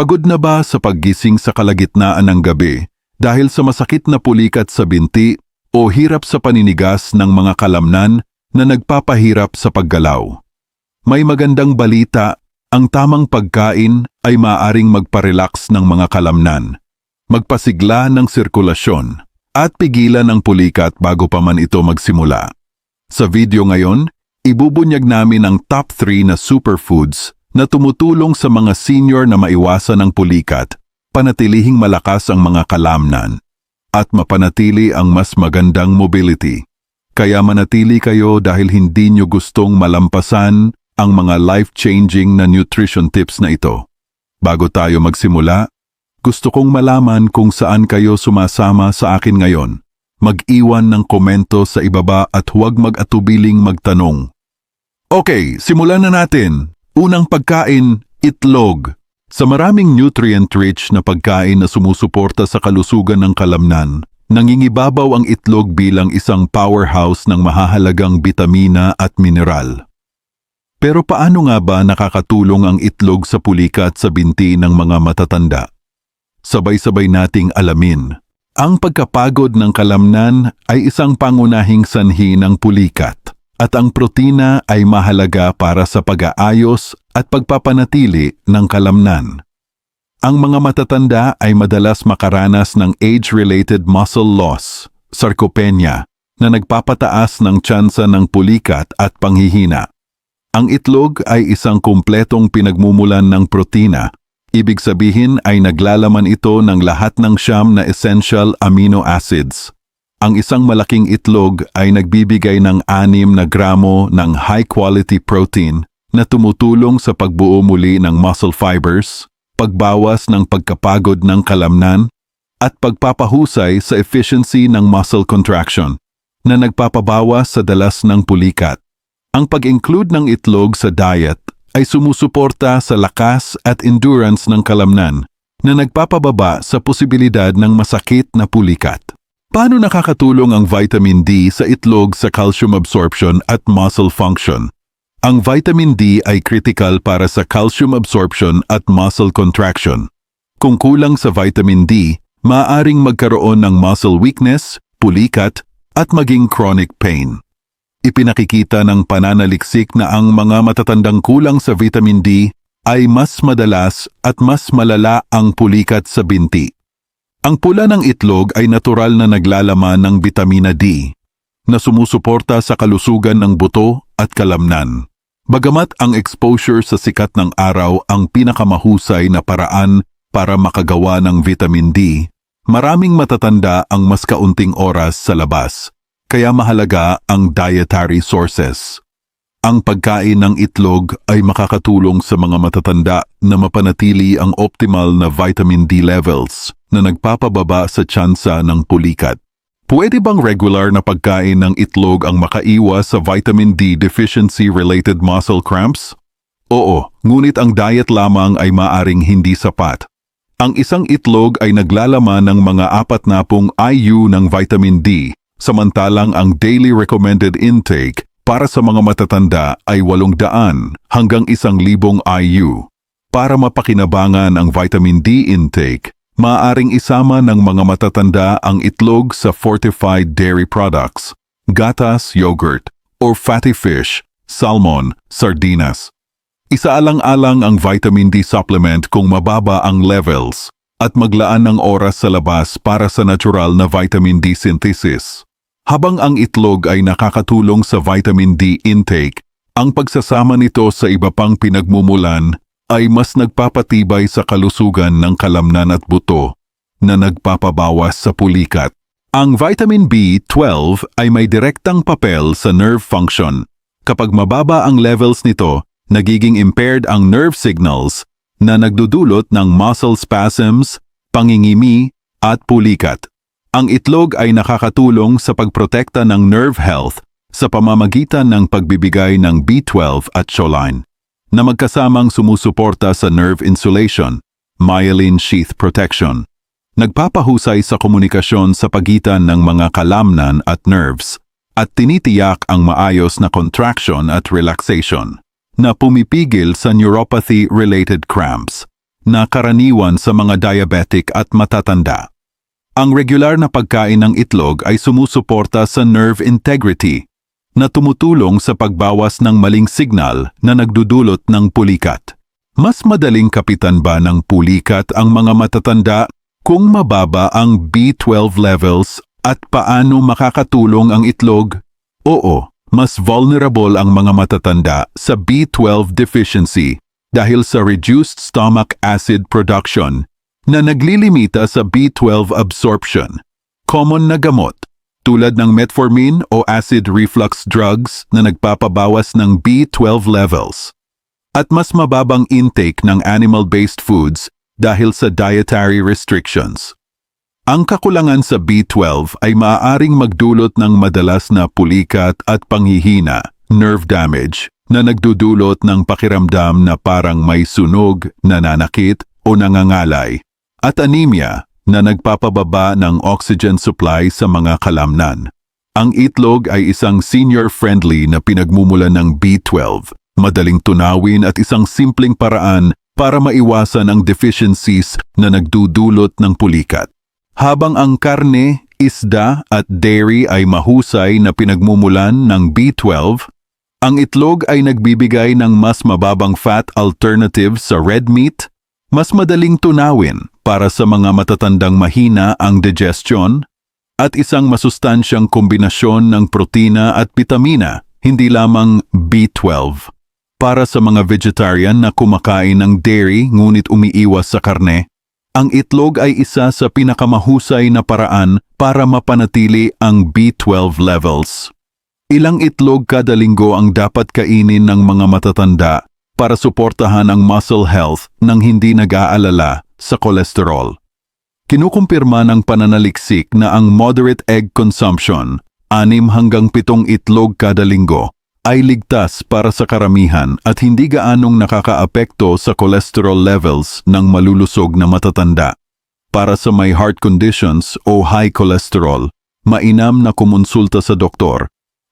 Pagod na ba sa paggising sa kalagitnaan ng gabi dahil sa masakit na pulikat sa binti o hirap sa paninigas ng mga kalamnan na nagpapahirap sa paggalaw? May magandang balita, ang tamang pagkain ay maaring magparelax ng mga kalamnan, magpasigla ng sirkulasyon, at pigilan ang pulikat bago pa man ito magsimula. Sa video ngayon, ibubunyag namin ang top 3 na superfoods na tumutulong sa mga senior na maiwasan ang pulikat, panatilihing malakas ang mga kalamnan, at mapanatili ang mas magandang mobility. Kaya manatili kayo dahil hindi nyo gustong malampasan ang mga life-changing na nutrition tips na ito. Bago tayo magsimula, gusto kong malaman kung saan kayo sumasama sa akin ngayon. Mag-iwan ng komento sa ibaba at huwag mag-atubiling magtanong. Okay, simulan na natin. Unang pagkain, itlog. Sa maraming nutrient-rich na pagkain na sumusuporta sa kalusugan ng kalamnan, nangingibabaw ang itlog bilang isang powerhouse ng mahahalagang bitamina at mineral. Pero paano nga ba nakakatulong ang itlog sa pulikat sa binti ng mga matatanda? Sabay-sabay nating alamin. Ang pagkapagod ng kalamnan ay isang pangunahing sanhi ng pulikat at ang protina ay mahalaga para sa pag-aayos at pagpapanatili ng kalamnan. Ang mga matatanda ay madalas makaranas ng age-related muscle loss, sarcopenia, na nagpapataas ng tsansa ng pulikat at panghihina. Ang itlog ay isang kumpletong pinagmumulan ng protina. Ibig sabihin ay naglalaman ito ng lahat ng siyam na essential amino acids. Ang isang malaking itlog ay nagbibigay ng anim na gramo ng high-quality protein na tumutulong sa pagbuo muli ng muscle fibers, pagbawas ng pagkapagod ng kalamnan, at pagpapahusay sa efficiency ng muscle contraction na nagpapabawas sa dalas ng pulikat. Ang pag-include ng itlog sa diet ay sumusuporta sa lakas at endurance ng kalamnan na nagpapababa sa posibilidad ng masakit na pulikat. Paano nakakatulong ang vitamin D sa itlog sa calcium absorption at muscle function? Ang vitamin D ay critical para sa calcium absorption at muscle contraction. Kung kulang sa vitamin D, maaaring magkaroon ng muscle weakness, pulikat, at maging chronic pain. Ipinakikita ng pananaliksik na ang mga matatandang kulang sa vitamin D ay mas madalas at mas malala ang pulikat sa binti. Ang pula ng itlog ay natural na naglalaman ng vitamina D na sumusuporta sa kalusugan ng buto at kalamnan. Bagamat ang exposure sa sikat ng araw ang pinakamahusay na paraan para makagawa ng vitamin D, maraming matatanda ang mas kaunting oras sa labas kaya mahalaga ang dietary sources. Ang pagkain ng itlog ay makakatulong sa mga matatanda na mapanatili ang optimal na vitamin D levels na nagpapababa sa tsansa ng pulikat. Pwede bang regular na pagkain ng itlog ang makaiwas sa vitamin D deficiency-related muscle cramps? Oo, ngunit ang diet lamang ay maaring hindi sapat. Ang isang itlog ay naglalaman ng mga apat na pong IU ng vitamin D samantalang ang daily recommended intake para sa mga matatanda ay 800 hanggang 1,000 IU. Para mapakinabangan ang vitamin D intake, maaaring isama ng mga matatanda ang itlog sa fortified dairy products, gatas, yogurt, or fatty fish, salmon, sardinas. Isaalang-alang ang vitamin D supplement kung mababa ang levels at maglaan ng oras sa labas para sa natural na vitamin D synthesis. Habang ang itlog ay nakakatulong sa vitamin D intake, ang pagsasama nito sa iba pang pinagmumulan ay mas nagpapatibay sa kalusugan ng kalamnan at buto na nagpapabawas sa pulikat. Ang vitamin B12 ay may direktang papel sa nerve function. Kapag mababa ang levels nito, nagiging impaired ang nerve signals na nagdudulot ng muscle spasms, pangingimi at pulikat. Ang itlog ay nakakatulong sa pagprotekta ng nerve health sa pamamagitan ng pagbibigay ng B12 at choline na magkasamang sumusuporta sa nerve insulation, myelin sheath protection. Nagpapahusay sa komunikasyon sa pagitan ng mga kalamnan at nerves at tinitiyak ang maayos na contraction at relaxation na pumipigil sa neuropathy-related cramps na karaniwan sa mga diabetic at matatanda. Ang regular na pagkain ng itlog ay sumusuporta sa nerve integrity na tumutulong sa pagbawas ng maling signal na nagdudulot ng pulikat. Mas madaling kapitan ba ng pulikat ang mga matatanda kung mababa ang B12 levels at paano makakatulong ang itlog? Oo, mas vulnerable ang mga matatanda sa B12 deficiency dahil sa reduced stomach acid production na naglilimita sa B12 absorption. Common na gamot tulad ng metformin o acid reflux drugs na nagpapabawas ng B12 levels. At mas mababang intake ng animal-based foods dahil sa dietary restrictions. Ang kakulangan sa B12 ay maaaring magdulot ng madalas na pulikat at panghihina, nerve damage, na nagdudulot ng pakiramdam na parang may sunog, nananakit o nangangalay, at anemia na nagpapababa ng oxygen supply sa mga kalamnan. Ang itlog ay isang senior-friendly na pinagmumulan ng B12, madaling tunawin at isang simpleng paraan para maiwasan ang deficiencies na nagdudulot ng pulikat. Habang ang karne, isda at dairy ay mahusay na pinagmumulan ng B12, ang itlog ay nagbibigay ng mas mababang fat alternative sa red meat, mas madaling tunawin para sa mga matatandang mahina ang digestion, at isang masustansyang kombinasyon ng protina at vitamina, hindi lamang B12. Para sa mga vegetarian na kumakain ng dairy ngunit umiiwas sa karne, ang itlog ay isa sa pinakamahusay na paraan para mapanatili ang B12 levels. Ilang itlog kada linggo ang dapat kainin ng mga matatanda para suportahan ang muscle health nang hindi nag-aalala sa kolesterol. Kinukumpirma ng pananaliksik na ang moderate egg consumption, anim hanggang pitong itlog kada linggo, ay ligtas para sa karamihan at hindi gaanong nakakaapekto sa cholesterol levels ng malulusog na matatanda. Para sa may heart conditions o high cholesterol, mainam na kumonsulta sa doktor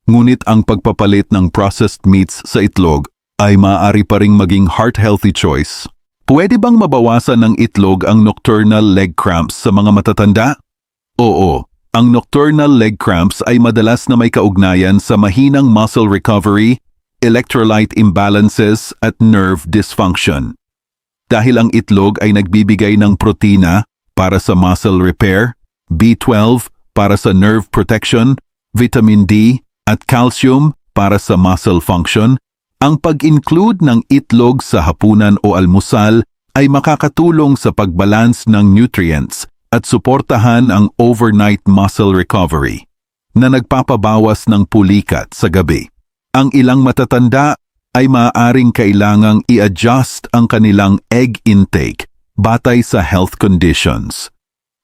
Ngunit ang pagpapalit ng processed meats sa itlog ay maaari pa ring maging heart-healthy choice. Pwede bang mabawasan ng itlog ang nocturnal leg cramps sa mga matatanda? Oo, ang nocturnal leg cramps ay madalas na may kaugnayan sa mahinang muscle recovery, electrolyte imbalances at nerve dysfunction. Dahil ang itlog ay nagbibigay ng protina para sa muscle repair, B12 para sa nerve protection, vitamin D at calcium para sa muscle function, ang pag-include ng itlog sa hapunan o almusal ay makakatulong sa pagbalance ng nutrients at suportahan ang overnight muscle recovery na nagpapabawas ng pulikat sa gabi. Ang ilang matatanda ay maaaring kailangang i-adjust ang kanilang egg intake batay sa health conditions.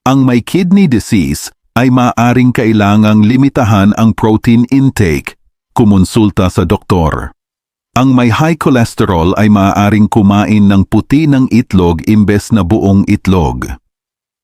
Ang may kidney disease ay maaring kailangang limitahan ang protein intake, kumonsulta sa doktor. Ang may high cholesterol ay maaaring kumain ng puti ng itlog imbes na buong itlog.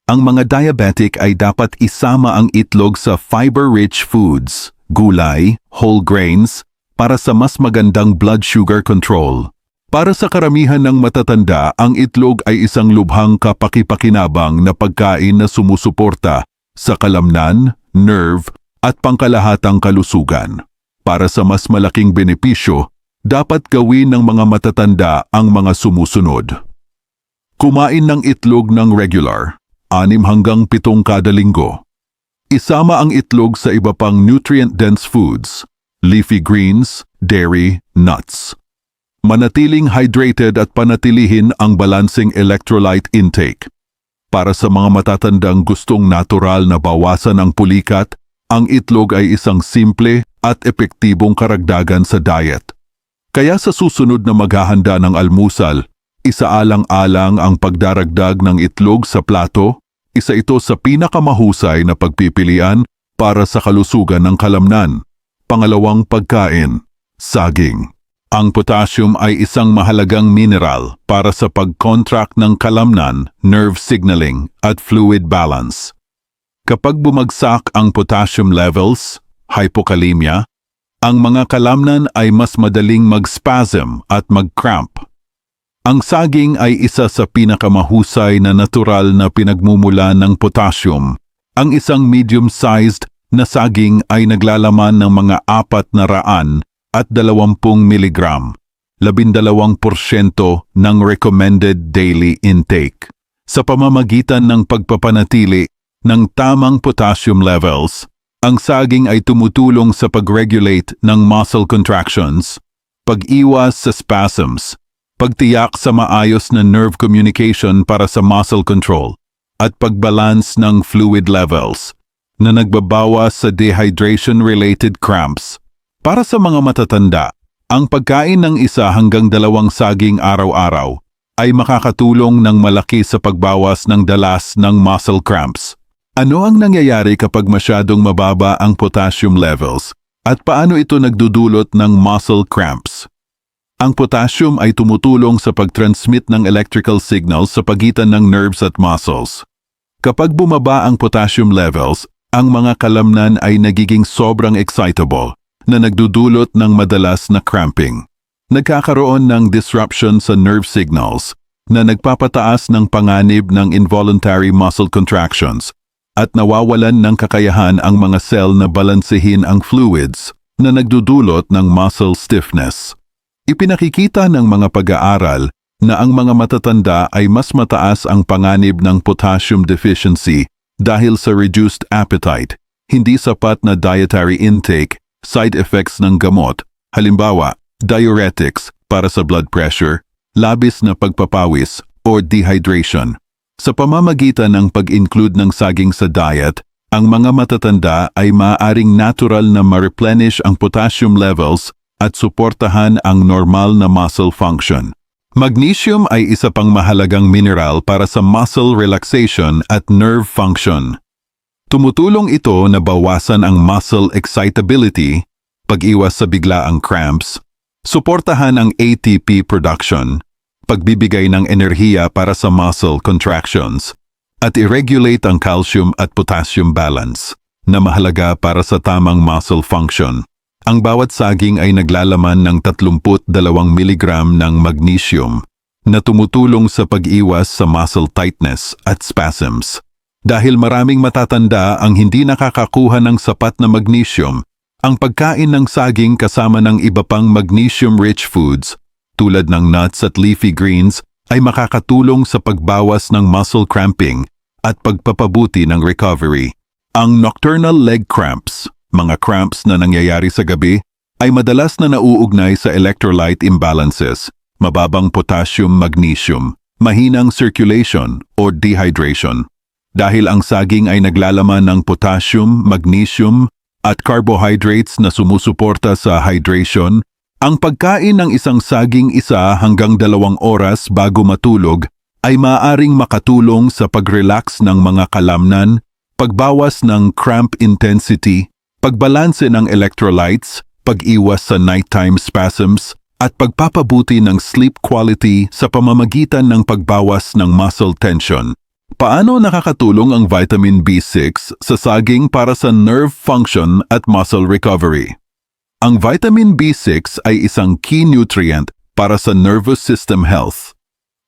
Ang mga diabetic ay dapat isama ang itlog sa fiber-rich foods, gulay, whole grains, para sa mas magandang blood sugar control. Para sa karamihan ng matatanda, ang itlog ay isang lubhang kapakipakinabang na pagkain na sumusuporta sa kalamnan, nerve at pangkalahatang kalusugan. Para sa mas malaking benepisyo, dapat gawin ng mga matatanda ang mga sumusunod. Kumain ng itlog ng regular, anim hanggang pitong kada linggo. Isama ang itlog sa iba pang nutrient-dense foods, leafy greens, dairy, nuts. Manatiling hydrated at panatilihin ang balancing electrolyte intake. Para sa mga matatandang gustong natural na bawasan ang pulikat, ang itlog ay isang simple at epektibong karagdagan sa diet. Kaya sa susunod na maghahanda ng almusal, isaalang-alang ang pagdaragdag ng itlog sa plato, isa ito sa pinakamahusay na pagpipilian para sa kalusugan ng kalamnan. Pangalawang pagkain, saging. Ang potassium ay isang mahalagang mineral para sa pag-contract ng kalamnan, nerve signaling at fluid balance. Kapag bumagsak ang potassium levels, hypokalemia, ang mga kalamnan ay mas madaling mag-spasm at mag-cramp. Ang saging ay isa sa pinakamahusay na natural na pinagmumula ng potassium. Ang isang medium-sized na saging ay naglalaman ng mga apat na raan at dalawampung miligram, labindalawang porsyento ng recommended daily intake. Sa pamamagitan ng pagpapanatili ng tamang potassium levels, ang saging ay tumutulong sa pag-regulate ng muscle contractions, pag-iwas sa spasms, pagtiyak sa maayos na nerve communication para sa muscle control, at pagbalance ng fluid levels na nagbabawas sa dehydration-related cramps. Para sa mga matatanda, ang pagkain ng isa hanggang dalawang saging araw-araw ay makakatulong ng malaki sa pagbawas ng dalas ng muscle cramps. Ano ang nangyayari kapag masyadong mababa ang potassium levels at paano ito nagdudulot ng muscle cramps? Ang potassium ay tumutulong sa pag-transmit ng electrical signals sa pagitan ng nerves at muscles. Kapag bumaba ang potassium levels, ang mga kalamnan ay nagiging sobrang excitable na nagdudulot ng madalas na cramping. Nagkakaroon ng disruption sa nerve signals na nagpapataas ng panganib ng involuntary muscle contractions at nawawalan ng kakayahan ang mga cell na balansehin ang fluids na nagdudulot ng muscle stiffness. Ipinakikita ng mga pag-aaral na ang mga matatanda ay mas mataas ang panganib ng potassium deficiency dahil sa reduced appetite, hindi sapat na dietary intake, side effects ng gamot, halimbawa, diuretics para sa blood pressure, labis na pagpapawis or dehydration. Sa pamamagitan ng pag-include ng saging sa diet, ang mga matatanda ay maaaring natural na ma-replenish ang potassium levels at suportahan ang normal na muscle function. Magnesium ay isa pang mahalagang mineral para sa muscle relaxation at nerve function. Tumutulong ito na bawasan ang muscle excitability, pag-iwas sa biglaang cramps, suportahan ang ATP production, pagbibigay ng enerhiya para sa muscle contractions, at i-regulate ang calcium at potassium balance na mahalaga para sa tamang muscle function. Ang bawat saging ay naglalaman ng 32 mg ng magnesium na tumutulong sa pag-iwas sa muscle tightness at spasms. Dahil maraming matatanda ang hindi nakakakuha ng sapat na magnesium, ang pagkain ng saging kasama ng iba pang magnesium-rich foods tulad ng nuts at leafy greens ay makakatulong sa pagbawas ng muscle cramping at pagpapabuti ng recovery. Ang nocturnal leg cramps, mga cramps na nangyayari sa gabi, ay madalas na nauugnay sa electrolyte imbalances, mababang potassium-magnesium, mahinang circulation or dehydration. Dahil ang saging ay naglalaman ng potassium, magnesium at carbohydrates na sumusuporta sa hydration, ang pagkain ng isang saging isa hanggang dalawang oras bago matulog ay maaaring makatulong sa pag-relax ng mga kalamnan, pagbawas ng cramp intensity, pagbalanse ng electrolytes, pag-iwas sa nighttime spasms, at pagpapabuti ng sleep quality sa pamamagitan ng pagbawas ng muscle tension. Paano nakakatulong ang vitamin B6 sa saging para sa nerve function at muscle recovery? Ang vitamin B6 ay isang key nutrient para sa nervous system health.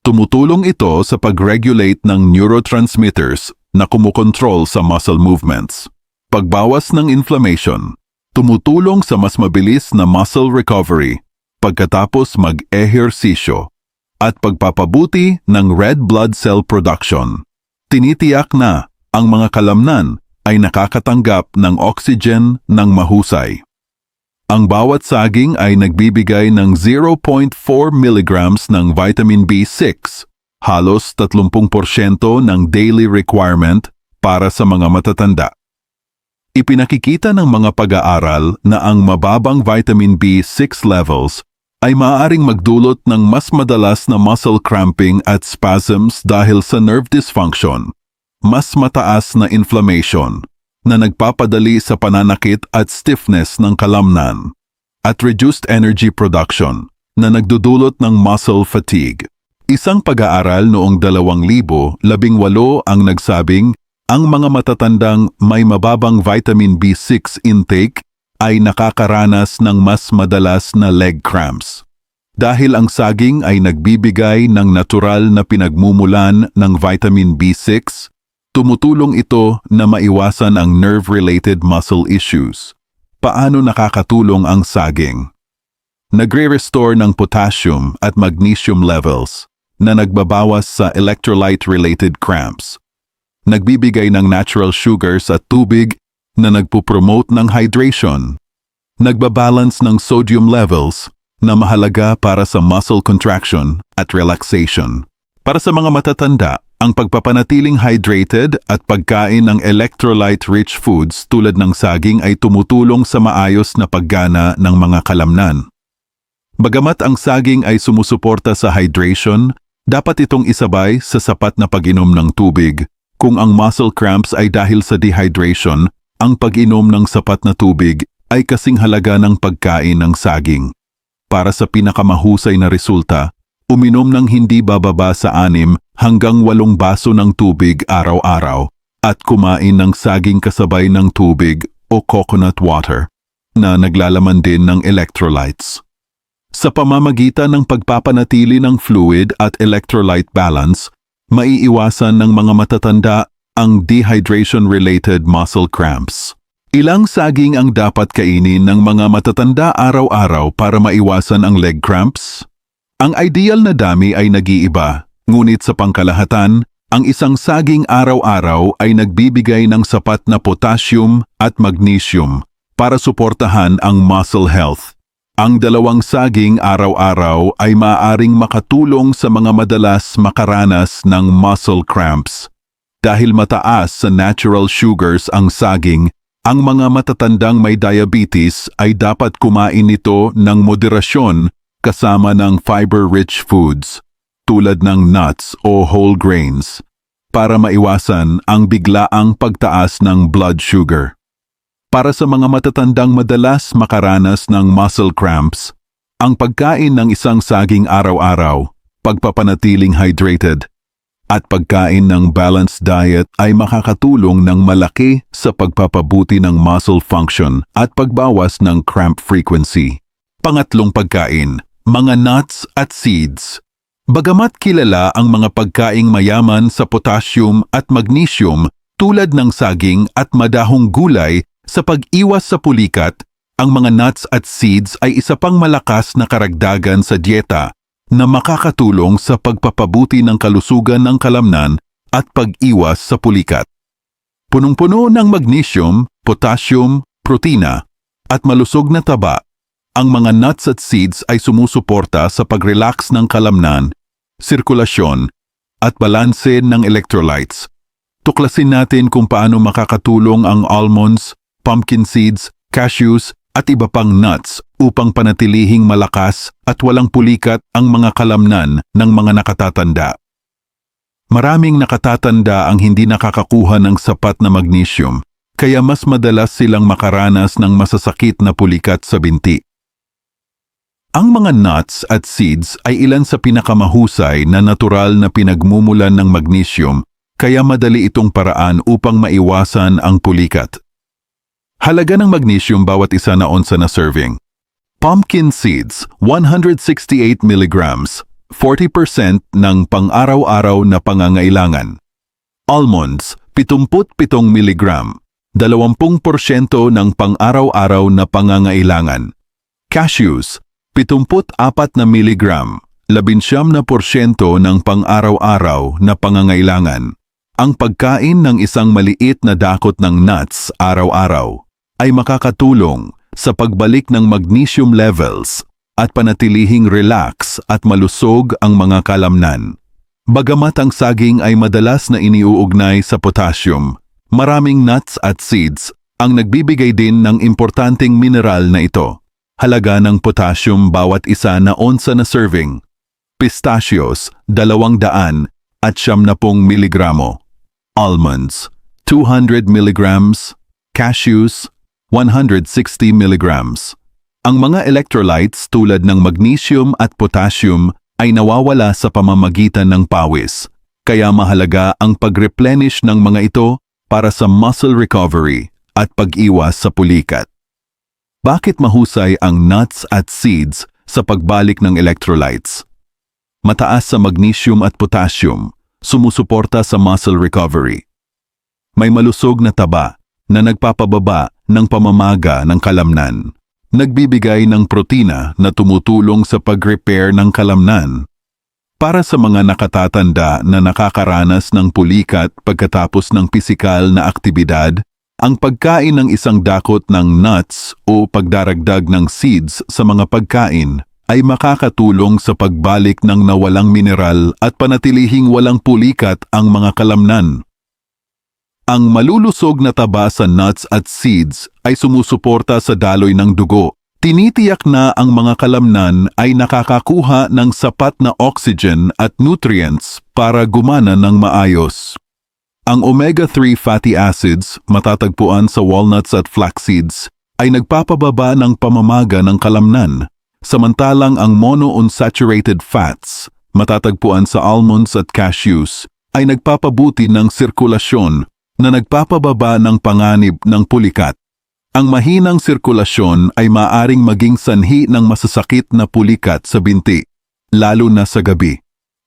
Tumutulong ito sa pag-regulate ng neurotransmitters na kumukontrol sa muscle movements. Pagbawas ng inflammation, tumutulong sa mas mabilis na muscle recovery pagkatapos mag-ehersisyo at pagpapabuti ng red blood cell production. Tinitiyak na ang mga kalamnan ay nakakatanggap ng oxygen ng mahusay. Ang bawat saging ay nagbibigay ng 0.4 mg ng vitamin B6, halos 30% ng daily requirement para sa mga matatanda. Ipinakikita ng mga pag-aaral na ang mababang vitamin B6 levels ay maaaring magdulot ng mas madalas na muscle cramping at spasms dahil sa nerve dysfunction, mas mataas na inflammation, na nagpapadali sa pananakit at stiffness ng kalamnan at reduced energy production na nagdudulot ng muscle fatigue. Isang pag-aaral noong 2018 ang nagsabing ang mga matatandang may mababang vitamin B6 intake ay nakakaranas ng mas madalas na leg cramps. Dahil ang saging ay nagbibigay ng natural na pinagmumulan ng vitamin B6, tumutulong ito na maiwasan ang nerve-related muscle issues. Paano nakakatulong ang saging? Nagre-restore ng potassium at magnesium levels na nagbabawas sa electrolyte-related cramps. Nagbibigay ng natural sugars at tubig na nagpupromote ng hydration. Nagbabalance ng sodium levels na mahalaga para sa muscle contraction at relaxation. Para sa mga matatanda, ang pagpapanatiling hydrated at pagkain ng electrolyte-rich foods tulad ng saging ay tumutulong sa maayos na paggana ng mga kalamnan. Bagamat ang saging ay sumusuporta sa hydration, dapat itong isabay sa sapat na pag-inom ng tubig. Kung ang muscle cramps ay dahil sa dehydration, ang pag-inom ng sapat na tubig ay kasing halaga ng pagkain ng saging. Para sa pinakamahusay na resulta, uminom ng hindi bababa sa anim hanggang walong baso ng tubig araw-araw at kumain ng saging kasabay ng tubig o coconut water na naglalaman din ng electrolytes. Sa pamamagitan ng pagpapanatili ng fluid at electrolyte balance, maiiwasan ng mga matatanda ang dehydration-related muscle cramps. Ilang saging ang dapat kainin ng mga matatanda araw-araw para maiwasan ang leg cramps? Ang ideal na dami ay nag-iiba, ngunit sa pangkalahatan, ang isang saging araw-araw ay nagbibigay ng sapat na potassium at magnesium para suportahan ang muscle health. Ang dalawang saging araw-araw ay maaaring makatulong sa mga madalas makaranas ng muscle cramps. Dahil mataas sa natural sugars ang saging, ang mga matatandang may diabetes ay dapat kumain nito ng moderasyon kasama ng fiber-rich foods tulad ng nuts o whole grains para maiwasan ang biglaang pagtaas ng blood sugar. Para sa mga matatandang madalas makaranas ng muscle cramps, ang pagkain ng isang saging araw-araw, pagpapanatiling hydrated, at pagkain ng balanced diet ay makakatulong ng malaki sa pagpapabuti ng muscle function at pagbawas ng cramp frequency. Pangatlong pagkain, mga nuts at seeds. Bagamat kilala ang mga pagkaing mayaman sa potassium at magnesium tulad ng saging at madahong gulay sa pag-iwas sa pulikat, ang mga nuts at seeds ay isa pang malakas na karagdagan sa dieta na makakatulong sa pagpapabuti ng kalusugan ng kalamnan at pag-iwas sa pulikat. Punong-puno ng magnesium, potassium, protina, at malusog na taba, ang mga nuts at seeds ay sumusuporta sa pag-relax ng kalamnan, sirkulasyon, at balanse ng electrolytes. Tuklasin natin kung paano makakatulong ang almonds, pumpkin seeds, cashews, at iba pang nuts upang panatilihing malakas at walang pulikat ang mga kalamnan ng mga nakatatanda. Maraming nakatatanda ang hindi nakakakuha ng sapat na magnesium, kaya mas madalas silang makaranas ng masasakit na pulikat sa binti. Ang mga nuts at seeds ay ilan sa pinakamahusay na natural na pinagmumulan ng magnesium kaya madali itong paraan upang maiwasan ang pulikat. Halaga ng magnesium bawat isa na onsa na serving. Pumpkin seeds, 168 mg, 40% ng pang-araw-araw na pangangailangan. Almonds, 77 mg, 20% ng pang-araw-araw na pangangailangan. Cashews, 74 na mg, 11 na porsyento ng pang-araw-araw na pangangailangan. Ang pagkain ng isang maliit na dakot ng nuts araw-araw ay makakatulong sa pagbalik ng magnesium levels at panatilihing relax at malusog ang mga kalamnan. Bagamat ang saging ay madalas na iniuugnay sa potassium, maraming nuts at seeds ang nagbibigay din ng importanteng mineral na ito. Halaga ng potassium bawat isa na onsa na serving. Pistachios, 200 at 70 miligramo. Almonds, 200 milligrams. Cashews, 160 mg. Ang mga electrolytes tulad ng magnesium at potassium ay nawawala sa pamamagitan ng pawis, kaya mahalaga ang pag-replenish ng mga ito para sa muscle recovery at pag-iwas sa pulikat. Bakit mahusay ang nuts at seeds sa pagbalik ng electrolytes. Mataas sa magnesium at potassium, sumusuporta sa muscle recovery. May malusog na taba na nagpapababa ng pamamaga ng kalamnan. Nagbibigay ng protina na tumutulong sa pag-repair ng kalamnan. Para sa mga nakatatanda na nakakaranas ng pulikat pagkatapos ng pisikal na aktibidad, ang pagkain ng isang dakot ng nuts o pagdaragdag ng seeds sa mga pagkain ay makakatulong sa pagbalik ng nawalang mineral at panatilihing walang pulikat ang mga kalamnan. Ang malulusog na taba sa nuts at seeds ay sumusuporta sa daloy ng dugo. Tinitiyak na ang mga kalamnan ay nakakakuha ng sapat na oxygen at nutrients para gumana ng maayos. Ang omega-3 fatty acids, matatagpuan sa walnuts at flax seeds, ay nagpapababa ng pamamaga ng kalamnan, samantalang ang monounsaturated fats, matatagpuan sa almonds at cashews, ay nagpapabuti ng sirkulasyon na nagpapababa ng panganib ng pulikat. Ang mahinang sirkulasyon ay maaring maging sanhi ng masasakit na pulikat sa binti, lalo na sa gabi.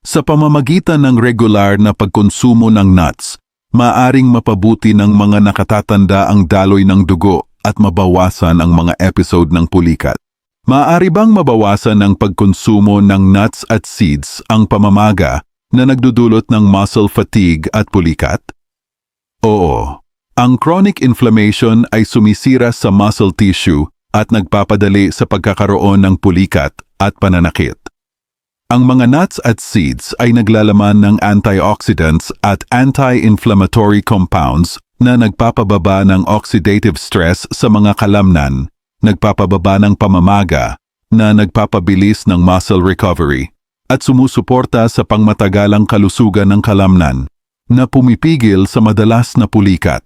Sa pamamagitan ng regular na pagkonsumo ng nuts, maaring mapabuti ng mga nakatatanda ang daloy ng dugo at mabawasan ang mga episode ng pulikat. Maaari bang mabawasan ng pagkonsumo ng nuts at seeds ang pamamaga na nagdudulot ng muscle fatigue at pulikat? Oo. Ang chronic inflammation ay sumisira sa muscle tissue at nagpapadali sa pagkakaroon ng pulikat at pananakit. Ang mga nuts at seeds ay naglalaman ng antioxidants at anti-inflammatory compounds na nagpapababa ng oxidative stress sa mga kalamnan, nagpapababa ng pamamaga, na nagpapabilis ng muscle recovery, at sumusuporta sa pangmatagalang kalusugan ng kalamnan na pumipigil sa madalas na pulikat.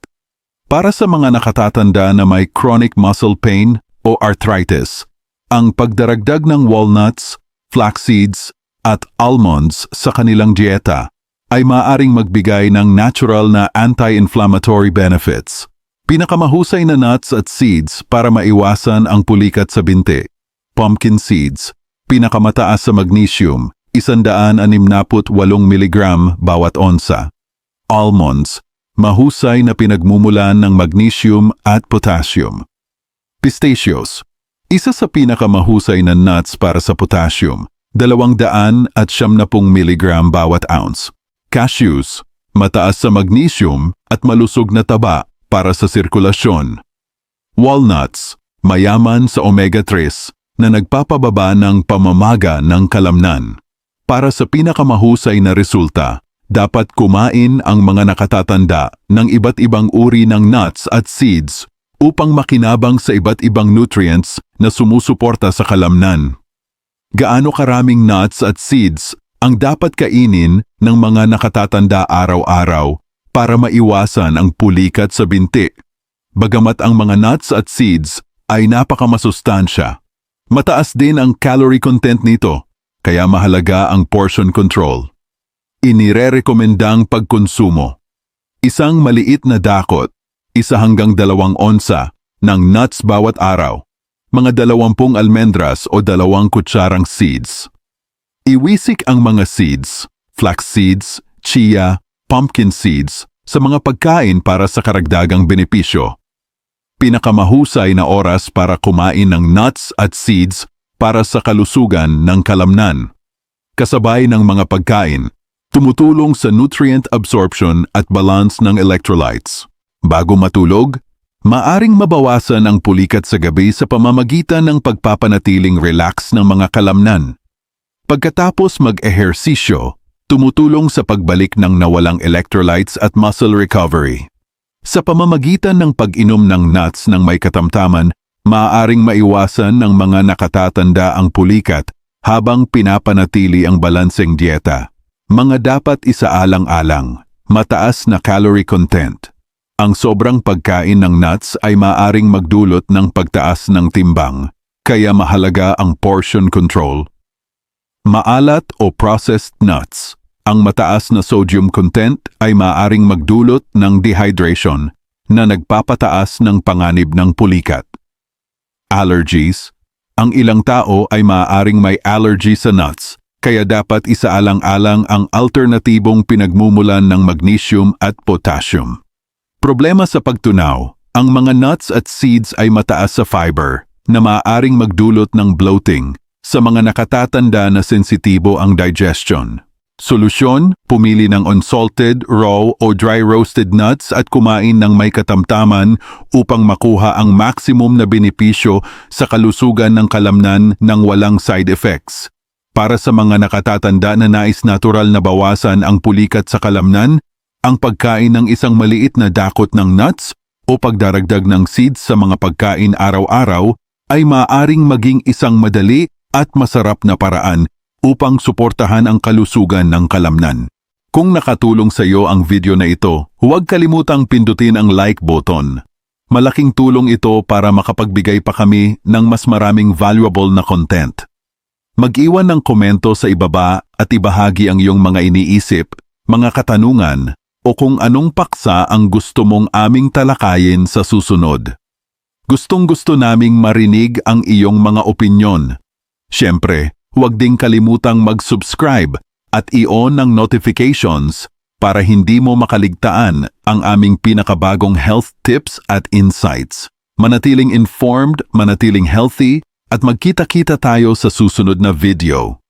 Para sa mga nakatatanda na may chronic muscle pain o arthritis, ang pagdaragdag ng walnuts, flax seeds, at almonds sa kanilang dieta ay maaring magbigay ng natural na anti-inflammatory benefits. Pinakamahusay na nuts at seeds para maiwasan ang pulikat sa binti. Pumpkin seeds, pinakamataas sa magnesium, 168 mg bawat onsa. Almonds, mahusay na pinagmumulan ng magnesium at potassium. Pistachios, isa sa pinakamahusay na nuts para sa potassium, 200 at 70 mg bawat ounce. Cashews, mataas sa magnesium at malusog na taba para sa sirkulasyon. Walnuts, mayaman sa omega-3 na nagpapababa ng pamamaga ng kalamnan. Para sa pinakamahusay na resulta, dapat kumain ang mga nakatatanda ng iba't ibang uri ng nuts at seeds upang makinabang sa iba't ibang nutrients na sumusuporta sa kalamnan. Gaano karaming nuts at seeds ang dapat kainin ng mga nakatatanda araw-araw para maiwasan ang pulikat sa binti. Bagamat ang mga nuts at seeds ay napakamasustansya, mataas din ang calorie content nito, kaya mahalaga ang portion control. Inirerekomendang pagkonsumo. Isang maliit na dakot, isa hanggang dalawang onsa ng nuts bawat araw mga dalawampung almendras o dalawang kutsarang seeds. Iwisik ang mga seeds, flax seeds, chia, pumpkin seeds, sa mga pagkain para sa karagdagang benepisyo. Pinakamahusay na oras para kumain ng nuts at seeds para sa kalusugan ng kalamnan. Kasabay ng mga pagkain, tumutulong sa nutrient absorption at balance ng electrolytes. Bago matulog, Maaring mabawasan ang pulikat sa gabi sa pamamagitan ng pagpapanatiling relax ng mga kalamnan. Pagkatapos mag-ehersisyo, tumutulong sa pagbalik ng nawalang electrolytes at muscle recovery. Sa pamamagitan ng pag-inom ng nuts ng may katamtaman, maaaring maiwasan ng mga nakatatanda ang pulikat habang pinapanatili ang balanseng dieta. Mga dapat isaalang-alang, mataas na calorie content, ang sobrang pagkain ng nuts ay maaring magdulot ng pagtaas ng timbang, kaya mahalaga ang portion control. Maalat o processed nuts. Ang mataas na sodium content ay maaring magdulot ng dehydration na nagpapataas ng panganib ng pulikat. Allergies. Ang ilang tao ay maaaring may allergy sa nuts, kaya dapat isaalang-alang ang alternatibong pinagmumulan ng magnesium at potassium. Problema sa pagtunaw, ang mga nuts at seeds ay mataas sa fiber na maaaring magdulot ng bloating sa mga nakatatanda na sensitibo ang digestion. Solusyon, pumili ng unsalted, raw o dry roasted nuts at kumain ng may katamtaman upang makuha ang maximum na benepisyo sa kalusugan ng kalamnan ng walang side effects. Para sa mga nakatatanda na nais natural na bawasan ang pulikat sa kalamnan, ang pagkain ng isang maliit na dakot ng nuts o pagdaragdag ng seeds sa mga pagkain araw-araw ay maaaring maging isang madali at masarap na paraan upang suportahan ang kalusugan ng kalamnan. Kung nakatulong sa iyo ang video na ito, huwag kalimutang pindutin ang like button. Malaking tulong ito para makapagbigay pa kami ng mas maraming valuable na content. Mag-iwan ng komento sa ibaba at ibahagi ang iyong mga iniisip, mga katanungan, o kung anong paksa ang gusto mong aming talakayin sa susunod. Gustong gusto naming marinig ang iyong mga opinyon. Siyempre, huwag ding kalimutang mag-subscribe at i-on ang notifications para hindi mo makaligtaan ang aming pinakabagong health tips at insights. Manatiling informed, manatiling healthy, at magkita-kita tayo sa susunod na video.